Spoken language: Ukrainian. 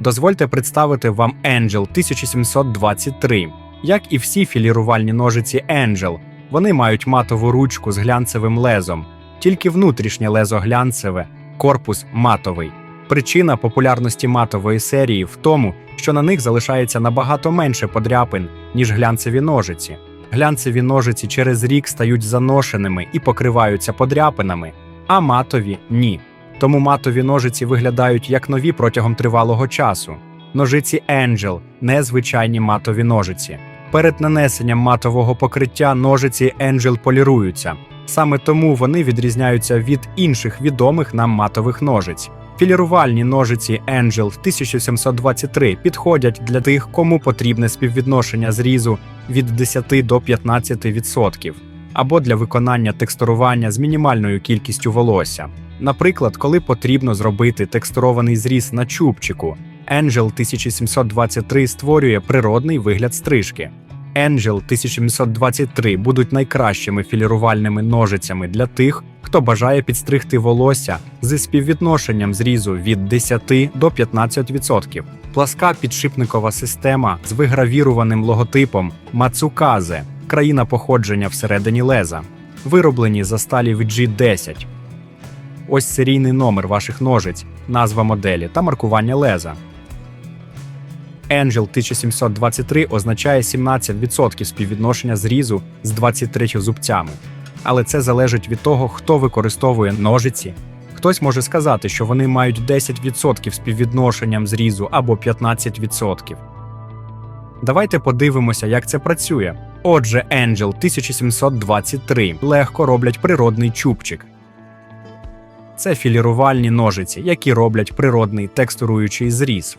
Дозвольте представити вам Angel 1723. Як і всі філірувальні ножиці Angel, вони мають матову ручку з глянцевим лезом, тільки внутрішнє лезо глянцеве, корпус матовий. Причина популярності матової серії в тому, що на них залишається набагато менше подряпин, ніж глянцеві ножиці. Глянцеві ножиці через рік стають заношеними і покриваються подряпинами, а матові ні. Тому матові ножиці виглядають як нові протягом тривалого часу. Ножиці Angel – незвичайні матові ножиці. Перед нанесенням матового покриття ножиці Angel поліруються. Саме тому вони відрізняються від інших відомих нам матових ножиць. Філірувальні ножиці Angel 1723 підходять для тих, кому потрібне співвідношення зрізу від 10 до 15%, або для виконання текстурування з мінімальною кількістю волосся. Наприклад, коли потрібно зробити текстурований зріз на чубчику, Angel 1723 створює природний вигляд стрижки. Angel 1723 будуть найкращими філірувальними ножицями для тих, хто бажає підстригти волосся зі співвідношенням зрізу від 10 до 15%. Пласка підшипникова система з вигравіруваним логотипом Мацуказе, країна походження всередині леза, вироблені за сталі VG10. Ось серійний номер ваших ножиць, назва моделі та маркування леза. Angel 1723 означає 17% співвідношення зрізу з 23 зубцями. Але це залежить від того, хто використовує ножиці. Хтось може сказати, що вони мають 10% співвідношенням зрізу або 15%. Давайте подивимося, як це працює. Отже, Angel 1723 легко роблять природний чубчик. Це філірувальні ножиці, які роблять природний текстуруючий зріз.